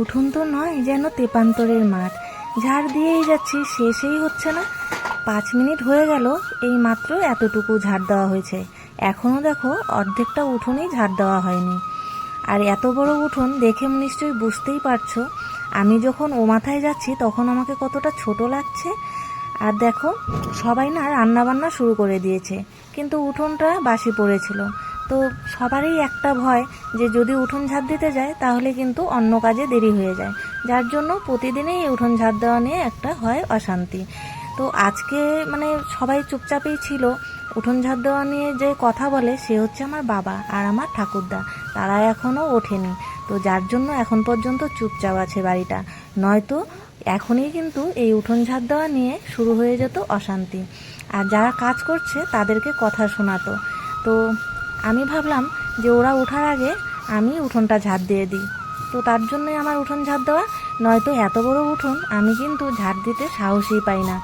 উঠোন তো নয় যেন তেপান্তরের মাঠ। ঝাড় দিয়েই যাচ্ছি, শেষেই হচ্ছে না। পাঁচ মিনিট হয়ে গেল, এই মাত্র এতটুকু ঝাড় দেওয়া হয়েছে। এখনও দেখো, অর্ধেকটা উঠোনেই ঝাড় দেওয়া হয়নি। আর এত বড় উঠোন দেখে নিশ্চয়ই বুঝতেই পারছ, আমি যখন ও মাথায় যাচ্ছি তখন আমাকে কতটা ছোট লাগছে। আর দেখো, সবাই না রান্না বান্না শুরু করে দিয়েছে, কিন্তু উঠোনটা বাসি পড়েছিল। তো সবারই একটা ভয় যে যদি উঠোন ঝাড় দিতে যায়, তাহলে কিন্তু অন্য কাজে দেরি হয়ে যায়। যার জন্য প্রতিদিনই উঠোন ঝাড় দেওয়া নিয়ে একটা হয় অশান্তি। তো আজকে মানে সবাই চুপচাপই ছিল। উঠোন ঝাড় দেওয়া নিয়ে যে কথা বলে, সে হচ্ছে আমার বাবা আর আমার ঠাকুরদা। তারা এখনও ওঠেনি। তো যার জন্য এখন পর্যন্ত চুপচাপ আছে বাড়িটা। নয়তো এখনই কিন্তু এই উঠোন ঝাড় দেওয়া নিয়ে শুরু হয়ে যেত অশান্তি। আর যারা কাজ করছে, তাদেরকে কথা শোনাতো। তো আমি ভাবলাম যে ওরা ওঠার আগে আমি উঠোনটা ঝাড় দিয়ে দিই। তো তার জন্যই আমার উঠোন ঝাড় দেওয়া। নয়তো এত বড় উঠোন আমি কিন্তু ঝাড় দিতে সাহসই পাই না।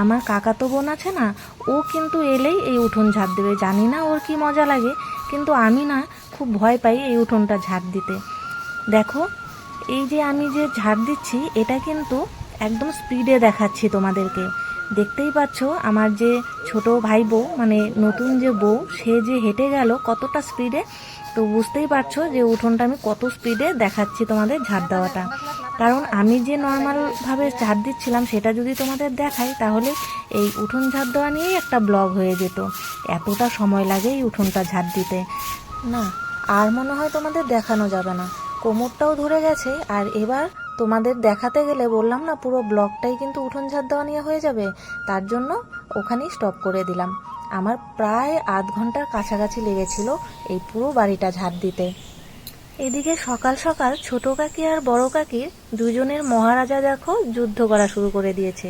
আমার কাকা তো বোন আছে না, ও কিন্তু এলেই এই উঠোন ঝাড় দেবে। জানি না ওর কি মজা লাগে, কিন্তু আমি না খুব ভয় পাই এই উঠোনটা ঝাড় দিতে। দেখো, এই যে আমি যে ঝাড় দিচ্ছি, এটা কিন্তু একদম স্পিডে দেখাচ্ছি তোমাদেরকে। দেখতেই পাচ্ছ আমার যে ছোট ভাই বউ মানে নতুন যে বউ, সে যে হেঁটে গেল কতটা স্পিডে তো বুঝতেই পারছ যে উঠোনটা আমি কত স্পিডে দেখাচ্ছি তোমাদের ঝাড় দেওয়াটা। কারণ আমি যে নর্মালভাবে ঝাড় দিচ্ছিলাম, সেটা যদি তোমাদের দেখাই, তাহলে এই উঠোন ঝাড় দেওয়া নিয়েই একটা ব্লগ হয়ে যেত। এতটা সময় লাগে এই উঠোনটা ঝাড় দিতে। না, আর মনে হয় তোমাদের দেখানো যাবে না। কোমরটাও ধরে গেছে, আর এবার তোমাদের দেখাতে গেলে বললাম না, পুরো ব্লগটাই কিন্তু উঠোন ঝাড় দেওয়া নিয়ে হয়ে যাবে। তার জন্য ওখানেই স্টপ করে দিলাম। আমার প্রায় আধ ঘণ্টার কাছাকাছি লেগেছিল এই পুরো বাড়িটা ঝাড় দিতে। এদিকে সকাল সকাল ছোট কাকি আর বড় কাকির দুজনের মহারাজা দেখো যুদ্ধ করা শুরু করে দিয়েছে।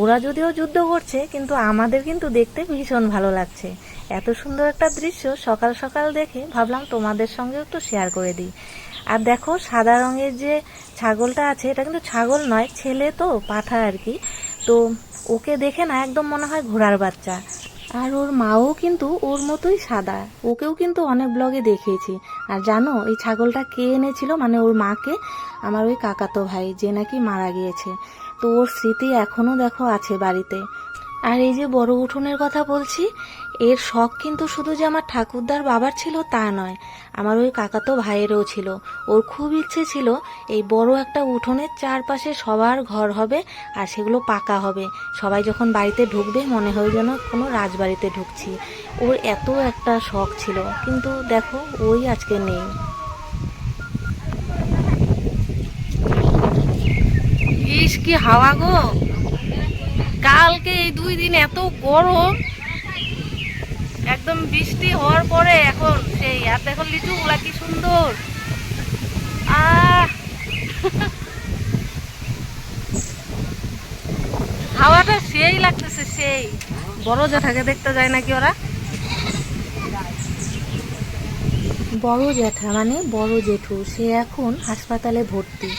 ওরা যদিও যুদ্ধ করছে, কিন্তু আমাদের কিন্তু দেখতে ভীষণ ভালো লাগছে। এত সুন্দর একটা দৃশ্য সকাল সকাল দেখে ভাবলাম তোমাদের সঙ্গেও একটু শেয়ার করে দিই। আর দেখো, সাদা রঙের যে ছাগলটা আছে, এটা কিন্তু ছাগল নয়, ছেলে তো পাঠা আর কি। তো ওকে দেখে না একদম মনে হয় ঘোড়ার বাচ্চা। আর ওর মাও কিন্তু ওর মতোই সাদা। ওকেও কিন্তু অনেক ব্লগে দেখিয়েছি। আর জানো, এই ছাগলটা কে এনেছিল? মানে ওর মাকে? আমার ওই কাকাতো ভাই, যে নাকি মারা গিয়েছে। তো ওর স্মৃতি এখনও দেখো আছে বাড়িতে। আর এই যে বড় উঠোনের কথা বলছি এর শখ কিন্তু শুধু যে আমার ঠাকুরদার বাবার ছিল তা নয়, আমার ওই কাকাতো ভাইয়েরও ছিল। ওর খুব ইচ্ছে ছিল এই বড় একটা উঠোনের চারপাশে সবার ঘর হবে আর সেগুলো পাকা হবে। সবাই যখন বাড়িতে ঢুকবে মনে হয় যেন কোনো রাজবাড়িতে ঢুকছি। ওর এত একটা শখ ছিল, কিন্তু দেখো ওই আজকে নেই। ইস, কি হাওয়া গো। কালকে এই দুই দিন এত গরম একদম বৃষ্টি হওয়ার পরে এখন সেই আর দেখো লিচু গুলা কি সুন্দর। হাওয়াটা সেই লাগতেছে, সেই। বড় জেঠাকে দেখতে যায় নাকি ওরা? বড় জ্যাঠা মানে বড় জেঠু, সে এখন হাসপাতালে ভর্তি।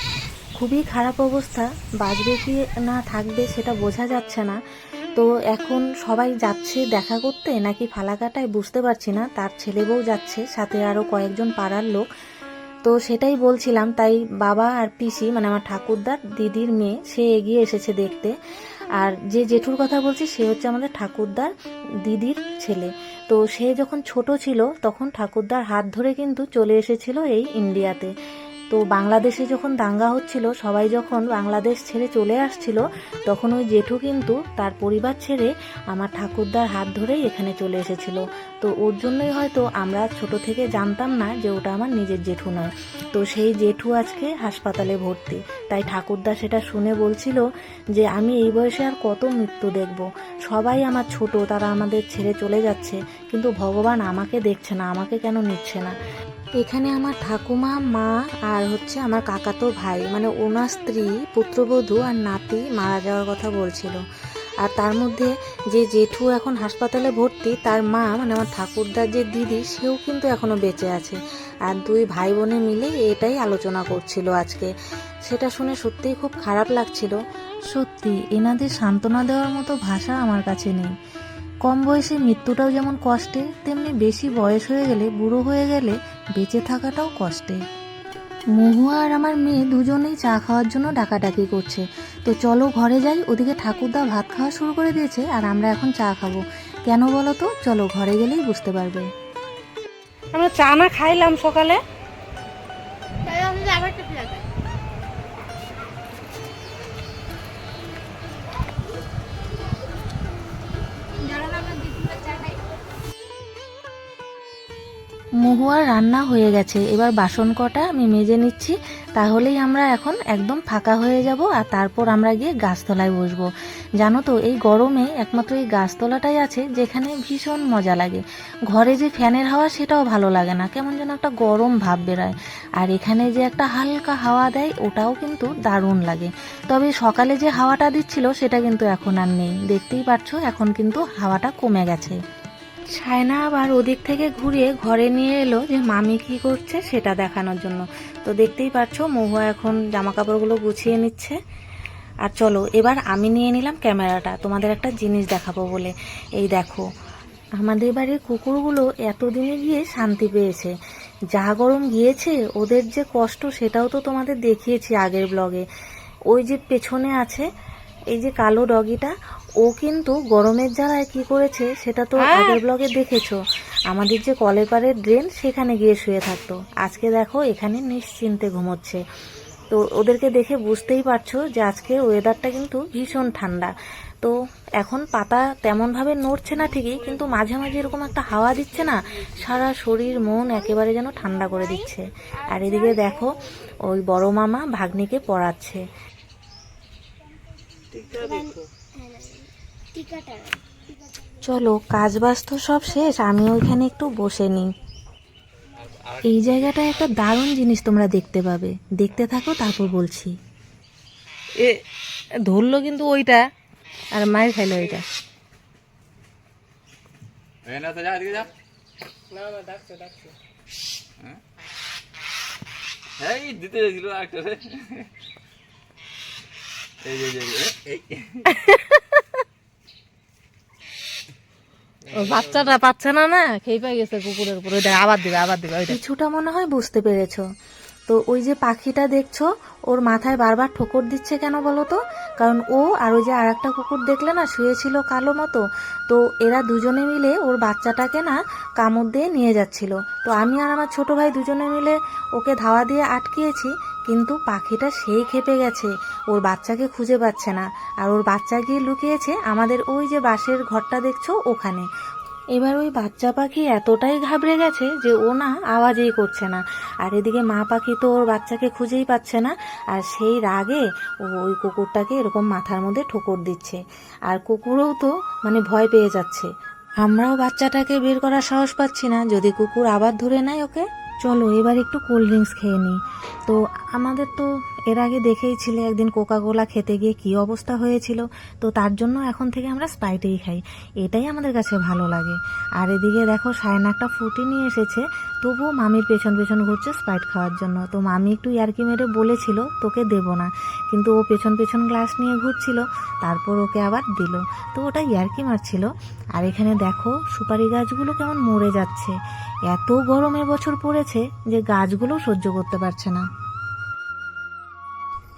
খুবই খারাপ অবস্থা, বাঁচবে কি না থাকবে সেটা বোঝা যাচ্ছে না। তো এখন সবাই যাচ্ছে দেখা করতে? নাকি ফালাকাটায় বুঝতে পারছি না। তার ছেলে বউ যাচ্ছে, সাথে আরও কয়েকজন পাড়ার লোক। তো সেটাই বলছিলাম, তাই বাবা আর পিসি মানে আমার ঠাকুরদার দিদির মেয়ে, সে এগিয়ে এসেছে দেখতে। আর যে জেঠুর কথা বলছি, সে হচ্ছে আমাদের ঠাকুরদার দিদির ছেলে। তো সে যখন ছোট ছিল, তখন ঠাকুরদার হাত ধরে কিন্তু চলে এসেছিল এই ইন্ডিয়াতে। তো বাংলাদেশে যখন দাঙ্গা হচ্ছিল, সবাই যখন বাংলাদেশ ছেড়ে চলে আসছিল, তখন ওই জেঠু কিন্তু তার পরিবার ছেড়ে আমার ঠাকুরদার হাত ধরেই এখানে চলে এসেছিল। তো ওর জন্যই হয়তো আমরা ছোট থেকে জানতাম না যে ওটা আমার নিজের জেঠু নয়। তো সেই জেঠু আজকে হাসপাতালে ভর্তি। তাই ঠাকুরদা সেটা শুনে বলছিল যে, আমি এই বয়সে আর কত মৃত্যু দেখব। সবাই আমার ছোট, তারা আমাদের ছেড়ে চলে যাচ্ছে, কিন্তু ভগবান আমাকে দেখছে না, আমাকে কেন নিচ্ছে না? এখানে আমার ঠাকুমা, মা আর হচ্ছে আমার কাকাতো ভাই। মানে ওনার স্ত্রী, পুত্রবধূ আর নাতি মারা যাওয়ার কথা বলছিল। আর তার মধ্যে যে জেঠু এখন হাসপাতালে ভর্তি, তার মা মানে আমার ঠাকুরদার যে দিদি, সেও কিন্তু এখনও বেঁচে আছে। আর দুই ভাই বোনে মিলে এটাই আলোচনা করছিল আজকে। সেটা শুনে সত্যিই খুব খারাপ লাগছিল। সত্যি, এনাদের সান্ত্বনা দেওয়ার মতো ভাষা আমার কাছে নেই। কম বয়সে মৃত্যুটাও যেমন কষ্টে তেমনি বেশি বয়স হয়ে গেলে, বুড়ো হয়ে গেলে বেঁচে থাকাটাও কষ্টে। মহুয়া আর আমার মেয়ে দুজনেই চা খাওয়ার জন্য ডাকাডাকি করছে। তো চলো ঘরে যাই ওদিকে ঠাকুরদা ভাত খাওয়া শুরু করে দিয়েছে আর আমরা এখন চা খাব। কেন বলো তো? চলো ঘরে গেলেই বুঝতে পারবে। আমরা চা না খাইলাম সকালে। মহুয়ার রান্না হয়ে গেছে। এবার বাসন কটা আমি মেজে নিচ্ছি। তাহলেই আমরা এখন একদম ফাঁকা হয়ে যাব আর তারপর আমরা গিয়ে গাছতলায় বসবো। জানো তো, এই গরমে একমাত্র এই গাছতলাটাই আছে যেখানে ভীষণ মজা লাগে। ঘরে যে ফ্যানের হাওয়া সেটাও ভালো লাগে না। কেমন যেন একটা গরম ভাব বেরোয়। আর এখানে যে একটা হালকা হাওয়া দেয়, ওটাও কিন্তু দারুণ লাগে। তবে সকালে যে হাওয়াটা দিচ্ছিল, সেটা কিন্তু এখন আর নেই। দেখতেই পাচ্ছ এখন কিন্তু হাওয়াটা কমে গেছে। সায়না আবার ওদিক থেকে ঘুরিয়ে ঘরে নিয়ে এলো যে মামি কি করছে সেটা দেখানোর জন্য। তো দেখতেই পাচ্ছ মহুয়া এখন জামা কাপড়গুলো গুছিয়ে নিচ্ছে। আর চলো, এবার আমি নিয়ে নিলাম ক্যামেরাটা, তোমাদের একটা জিনিস দেখাবো বলে। এই দেখো, আমাদের বাড়ির কুকুরগুলো এতদিনে গিয়ে শান্তি পেয়েছে। যা গরম গিয়েছে, ওদের যে কষ্ট সেটাও তো তোমাদের দেখিয়েছি আগের ব্লগে। ওই যে পেছনে আছে, এই যে কালো ডগিটা ও কিন্তু গরমের জ্বালায় কি করেছে সেটা তো। আগের ব্লগে দেখেছ। আমাদের যে কলের পাড়ের ড্রেন সেখানে গিয়ে শুয়ে থাকতো। আজকে দেখো এখানে নিশ্চিন্তে ঘুমোচ্ছে। তো ওদেরকে দেখে বুঝতেই পারছ যে আজকে ওয়েদারটা কিন্তু ভীষণ ঠান্ডা। তো এখন পাতা তেমনভাবে নড়ছে না ঠিকই কিন্তু মাঝে মাঝে এরকম একটা হাওয়া দিচ্ছে না সারা শরীর মন একেবারে যেন ঠান্ডা করে দিচ্ছে। আর এদিকে দেখো ওই বড় মামা ভাগ্নিকে পড়াচ্ছে। চলো কাজ বাজ তো সব শেষ আমি ওইখানে একটু বসে নিই। এই জায়গাটায় একটা দারুণ জিনিস তোমরা দেখতে পাবে। দেখতে থাকো তারপর বলছি। এ ধরলো কিন্তু ওইটা আর মায়ের খাইলো ওইটা। হ্যাঁ? দিতে যাচ্ছিল একটা রে এই যে এই যে, এই ও বাচ্চাটা পাচ্ছে না না? খেয়ে পাই গেছে কুকুরের উপরে। আবার দিবে আবার দিবে কিছুটা মনে হয় বুঝতে পেরেছ। তো ওই যে পাখিটা দেখছ, ওর মাথায় বারবার ঠোকর দিচ্ছে কেন বলো তো? কারণ ও আর ওই যে আর একটা কুকুর দেখলে না শুয়েছিল কালো মতো। তো এরা দুজনে মিলে ওর বাচ্চাটাকে না কামড় দিয়ে নিয়ে যাচ্ছিল। তো আমি আর আমার ছোট ভাই দুজনে মিলে ওকে ধাওয়া দিয়ে আটকিয়েছি, কিন্তু পাখিটা সেই খেপে গেছে। ওর বাচ্চাকে খুঁজে পাচ্ছে না। আর ওর বাচ্চা গিয়ে লুকিয়েছে আমাদের ওই যে বাঁশের ঘরটা দেখছ ওখানে। এবার ওই বাচ্চা পাখি এতটাই ঘাবড়ে গেছে যে ও না আওয়াজই করছে না। আর এদিকে মা পাখি তো ওর বাচ্চাকে খুঁজেই পাচ্ছে না, আর সেই রাগে ও ওই কুকুরটাকে এরকম মাথার মধ্যে ঠোকর দিচ্ছে। আর কুকুরও তো মানে ভয় পেয়ে যাচ্ছে। আমরাও বাচ্চাটাকে বের করার সাহস পাচ্ছি না, যদি কুকুর আবার ধরে নেয় ওকে। চলো, এবার একটু কোল্ড ড্রিঙ্কস খেয়ে নিই। তো আমাদের তো এর আগে দেখেই ছিলে একদিন কোকা কোলা খেতে গিয়ে কি অবস্থা হয়েছিল। তো তার জন্য এখন থেকে আমরা স্প্রাইটেই খাই। এটাই আমাদের কাছে ভালো লাগে। আর এদিকে দেখো, সায়না একটা ফুটি নিয়ে এসেছে। তবুও মামির পেছন পেছন ঘুরছে স্প্রাইট খাওয়ার জন্য। তো মামি একটু ইয়ার্কি মেরে বলেছিল, তোকে দেব না। কিন্তু ও পেছন পেছন গ্লাস নিয়ে ঘুরছিল, তারপর ওকে আবার দিল। তো ওটা ইয়ার্কি মারছিল। আর এখানে দেখো, সুপারি গাছগুলো কেমন মরে যাচ্ছে। এত গরমের বছর পড়েছে যে গাছগুলো সহ্য করতে পারছে না।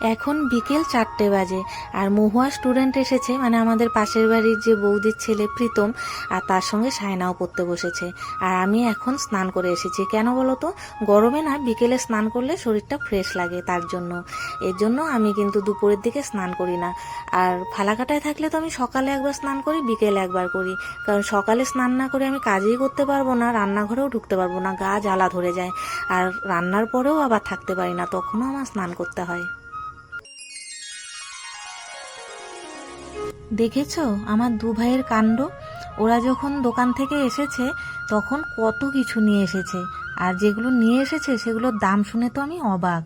এখন বিকেল চারটে বাজে, আর মহুয়া স্টুডেন্ট এসেছে মানে আমাদের পাশের বাড়ির যে বৌদির ছেলে প্রীতম, আর তার সঙ্গে সায়নাও করতে বসেছে। আর আমি এখন স্নান করে এসেছি। কেন বলো তো? গরমে না, বিকেলে স্নান করলে শরীরটা ফ্রেশ লাগে তার জন্য। এর জন্য আমি কিন্তু দুপুরের দিকে স্নান করি না। আর ফালাকাটায় থাকলে তো আমি সকালে একবার স্নান করি, বিকেলে একবার করি। কারণ সকালে স্নান না করে আমি কাজেই করতে পারব না, রান্নাঘরেও ঢুকতে পারব না, গা জ্বালা ধরে যায়। আর রান্নার পরেও আবার থাকতে পারি না, তখনও আমার স্নান করতে হয়। দেখেছ? আমার দু ভাইয়ের কাণ্ড? ওরা যখন দোকান থেকে এসেছে, তখন কত কিছু নিয়ে এসেছে। আর যেগুলো নিয়ে এসেছে, সেগুলোর দাম শুনে তো আমি অবাক।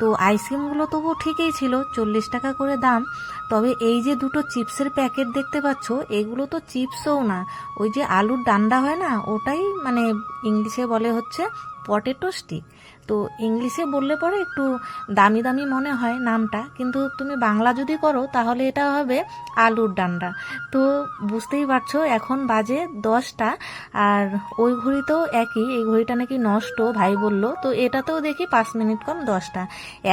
তো আইসক্রিমগুলো তবু ঠিকই ছিল, চল্লিশ টাকা করে দাম। তবে এই যে দুটো চিপসের প্যাকেট দেখতে পাচ্ছ, এগুলো তো চিপসও না। ওই যে আলুর ডান্ডা হয় না, ওটাই মানে ইংলিশে বলে হচ্ছে পটেটো স্টিক। তো ইংলিশে বললে পরে একটু দামি দামি মনে হয় নামটা। কিন্তু তুমি বাংলা যদি করো, তাহলে এটা হবে আলুর ডান্ডা। তো বুঝতেই পারছ, এখন বাজে দশটা, আর ওই ঘড়িতেও একই, এই ঘড়িটা নাকি নষ্ট, ভাই বলল। তো এটাতেও দেখি পাঁচ মিনিট কম দশটা।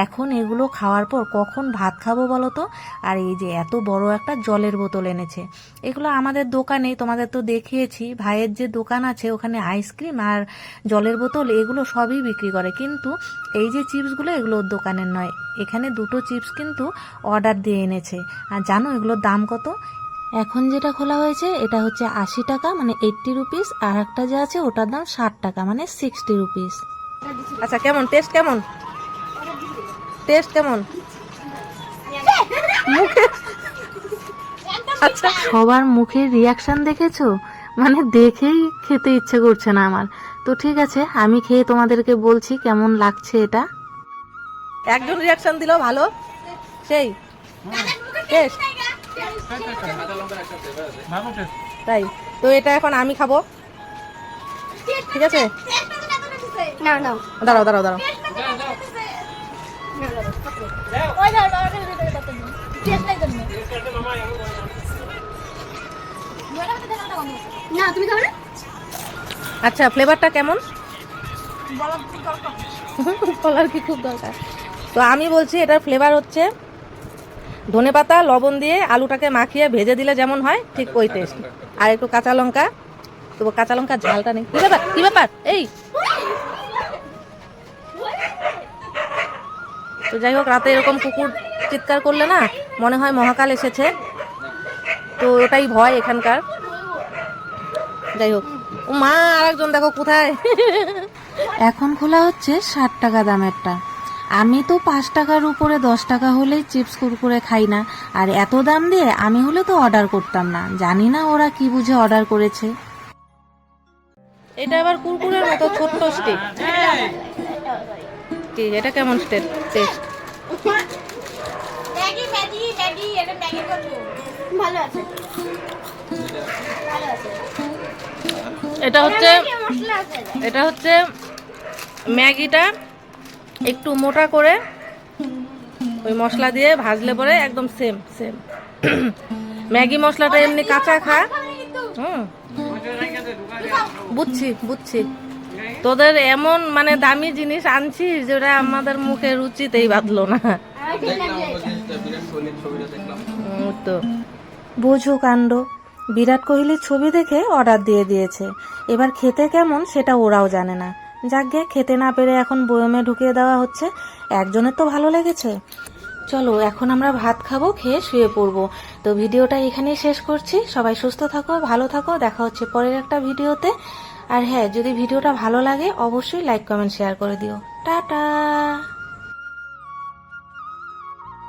এখন এগুলো খাওয়ার পর কখন ভাত খাব বলো তো? আর এই যে এত বড় একটা জলের বোতল এনেছে। এগুলো আমাদের দোকানে তোমাদের তো দেখিয়েছি, ভাইয়ের যে দোকান আছে, ওখানে আইসক্রিম আর জলের বোতল, এগুলো সবই বিক্রি করে। কিন্তু এই যে চিপসগুলো, এগুলো ওর দোকানের নয়। এখানে দুটো চিপস কিন্তু অর্ডার দিয়ে এনেছে। আর জানো এগুলোর দাম কত? এখন যেটা খোলা হয়েছে, এটা হচ্ছে আশি টাকা মানে এইট্টি রুপিস আর একটা যে আছে, ওটার দাম ষাট টাকা মানে সিক্সটি রুপিস আচ্ছা কেমন? টেস্ট কেমন? টেস্ট কেমন? আচ্ছা সবার মুখের রিয়াকশন দেখেছ? মানে দেখেই খেতে ইচ্ছে করছে না আমার। তো ঠিক আছে আমি খেয়ে তোমাদেরকে বলছি কেমন লাগছে এটা। একজন রিয়াকশন দিল ভালো। সেই। টেস্ট তাই। তো এটা এখন আমি খাব। ঠিক আছে? না না। দাঁড়াও দাঁড়াও দাঁড়াও। ওই দাও দাও টেস্ট নাই জন্য না তুমি খাবে না? আচ্ছা ফ্লেভারটা কেমন? বলার কি খুব দরকার। তো আমি বলছি এটার ফ্লেভার হচ্ছে ধনেপাতা লবণ দিয়ে আলুটাকে মাখিয়ে ভেজে দিলে যেমন হয় ঠিক ওই টেস্ট আর একটু কাঁচা লঙ্কা। তো কাঁচা লঙ্কা ঝালটা নেই। কি ব্যাপার? কি ব্যাপার? এই! তো যাই হোক রাতে এরকম কুকুর চিৎকার করলে না মনে হয় মহাকাল এসেছে। তো ওটাই ভয় এখানকার। যাই হোক। মা আরেকজন দেখো কোথায়? এখন খোলা হচ্ছে ষাট টাকা দামেরটা। আমি তো পাঁচ টাকার উপরে দশ টাকা হলেই চিপস কুরকুরে খাই না। আর এত দাম দিয়ে আমি হলে তো অর্ডার করতাম না। জানি না ওরা কি বুঝে অর্ডার করেছে। এটা আবার কুরকুরের মতো ছোট্ট স্টিক কি এটা কেমন টেস্ট? ম্যাগি ম্যাগি ম্যাগি এটা ম্যাগি করব ভালো আছে। ভালো আছে। এটা হচ্ছে এটা হচ্ছে ম্যাগিটা একটু মোটা করে ওই মশলা দিয়ে ভাজলে পরে একদম সেম সেম ম্যাগি মশলাটা এমনি কাঁচা খা। হুম। বুঝছি বুঝছি। তোদের এমন মানে দামি জিনিস আনছিস যেটা আমাদের মুখে রুচিতেই বাঁধলো না। তো। বোঝো কাণ্ড। বিরাট কোহলির ছবি দেখে অর্ডার দিয়ে দিয়েছে। এবার খেতে কেমন সেটা ওরাও জানে না। যাকে খেতে না পেরে এখন বয়মে ঢুকিয়ে দেওয়া হচ্ছে। একজনের তো ভালো লেগেছে। চলো, এখন আমরা ভাত খাব, খেয়ে শুয়ে পড়ব। তো ভিডিওটা এখানেই শেষ করছি। সবাই সুস্থ থাকো, ভালো থাকো। দেখা হচ্ছে পরের একটা ভিডিওতে। আর হ্যাঁ যদি ভিডিওটা ভালো লাগে, অবশ্যই লাইক কমেন্ট শেয়ার করে দিও। টাটা!